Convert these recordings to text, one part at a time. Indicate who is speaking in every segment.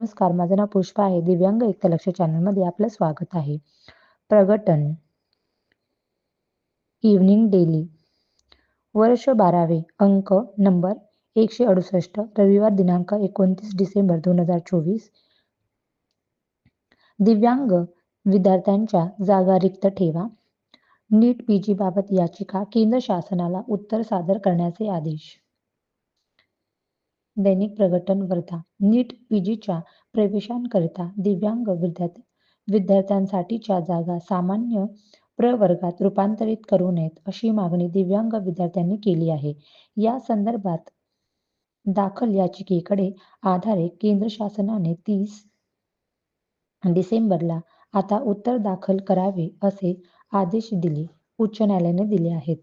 Speaker 1: नमस्कार, माझं नाव पुष्पा आहे. दिव्यांग एकलक्ष चॅनलमध्ये आपलं स्वागत आहे. प्रगटन. Evening daily. वर्ष बारावे. अंक नंबर एकशे अडुसष्ट. रविवार दिनांक एकोणतीस डिसेंबर दोन हजार चोवीस. दिव्यांग विद्यार्थ्यांच्या जागा रिक्त ठेवा. नीट पीजी बाबत याचिका केंद्र शासनाला उत्तर सादर करण्याचे आदेश. दैनिक प्रगटन वर्धा. नीट पीजीच्या प्रवेशांकरिता दिव्यांग विद्यार्थी विद्यार्थ्यांसाठीच्या जागा सामान्य प्रवर्गात रूपांतरित करू नयेत अशी मागणी दिव्यांग विद्यार्थ्यांनी केली आहे. या संदर्भात दाखल याचिकेकडे आधारे केंद्र शासनाने तीस डिसेंबरला आता उत्तर दाखल करावे असे आदेश दिले उच्च न्यायालयाने दिले आहेत.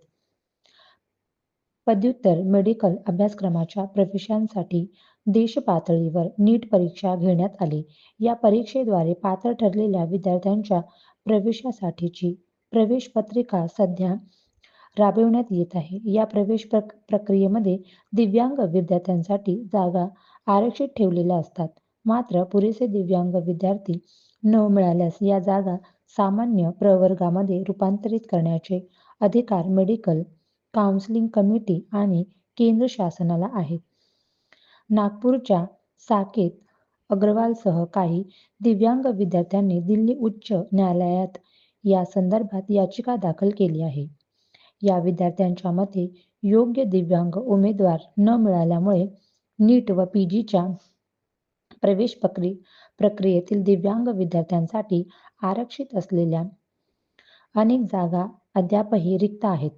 Speaker 1: पदव्युत्तर मेडिकल अभ्यासक्रमाच्या प्रवेशांसाठी देशपातळीवर नीट परीक्षा घेण्यात आली. या परीक्षेद्वारे पात्र ठरलेल्या विद्यार्थ्यांच्या प्रवेशासाठीची प्रवेश पत्रिका सध्या राबविण्यात येत आहे. या प्रवेश प्रक प्रक्रियेमध्ये दिव्यांग विद्यार्थ्यांसाठी जागा आरक्षित ठेवलेल्या असतात. मात्र पुरेसे दिव्यांग विद्यार्थी न मिळाल्यास या जागा सामान्य प्रवर्गामध्ये रूपांतरित करण्याचे अधिकार मेडिकल काउन्सिलिंग कमिटी आणि केंद्र शासनाला आहेत नागपूरच्या साकेत अग्रवालसह काही दिव्यांग विद्यार्थ्यांनी दिल्ली उच्च न्यायालयात या संदर्भात याचिका दाखल केली आहे. या विद्यार्थ्यांच्या मते योग्य दिव्यांग उमेदवार न मिळाल्यामुळे नीट व पीजीच्या प्रवेश प्रक्रियेतील दिव्यांग विद्यार्थ्यांसाठी आरक्षित असलेल्या अनेक जागा अद्यापही रिक्त आहेत.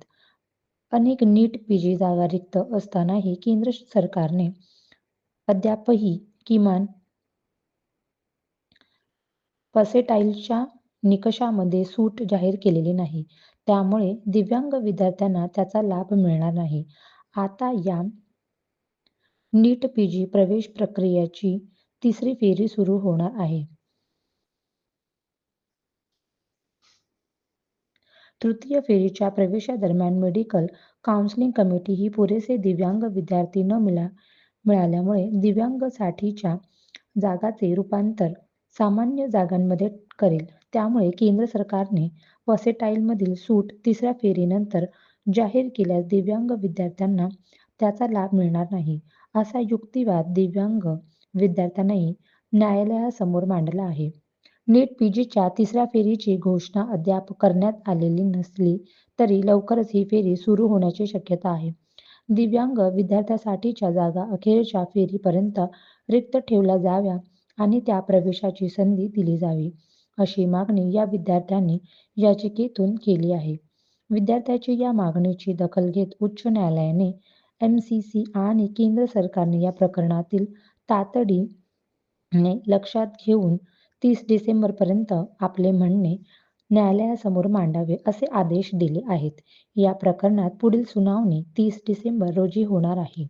Speaker 1: अनेक नीट पीजी जागा रिक्त असतानाही केंद्र सरकारने अद्यापही किमान पसेटाईलच्या निकषामध्ये सूट जाहीर केलेली नाही. त्यामुळे दिव्यांग विद्यार्थ्यांना त्याचा लाभ मिळणार नाही. आता या नीट पीजी प्रवेश प्रक्रियेची तिसरी फेरी सुरू होणार आहे. तृतीय फेरीच्या प्रवेशादरम्यान मेडिकल काउन्सिलिंग कमिटी ही पुरेसे दिव्यांग विद्यार्थी न मिळा मिळाल्यामुळे दिव्यांगसाठीच्या जागाचे रूपांतर सामान्य जागांमध्ये करेल. त्यामुळे केंद्र सरकारने वसेटाईलमधील सूट तिसऱ्या फेरीनंतर जाहीर केल्यास दिव्यांग विद्यार्थ्यांना त्याचा लाभ मिळणार नाही असा युक्तिवाद दिव्यांग विद्यार्थ्यांनाही न्यायालयासमोर मांडला आहे. नीट पीजीच्या तिसऱ्या फेरीची घोषणा अद्याप करण्यात आलेली नसली तरी लवकरच ही फेरी सुरू होण्याची शक्यता आहे. दिव्यांग विद्यार्थ्यांसाठीच्या जागा अखेरच्या फेरीपर्यंत रिक्त ठेवल्या जाव्या आणि त्या प्रवेशाची संधी दिली जावी अशी मागणी या विद्यार्थ्यांनी याचिकेतून केली आहे. विद्यार्थ्याची या मागणीची दखल घेत उच्च न्यायालयाने एम सी सी आणि केंद्र सरकारने या प्रकरणातील तातडीने लक्षात घेऊन तीस डिसेंबरपर्यंत आपले म्हणणे न्यायालयासमोर मांडावे असे आदेश दिले आहेत. या प्रकरणात पुढील सुनावणी तीस डिसेंबर रोजी होणार आहे.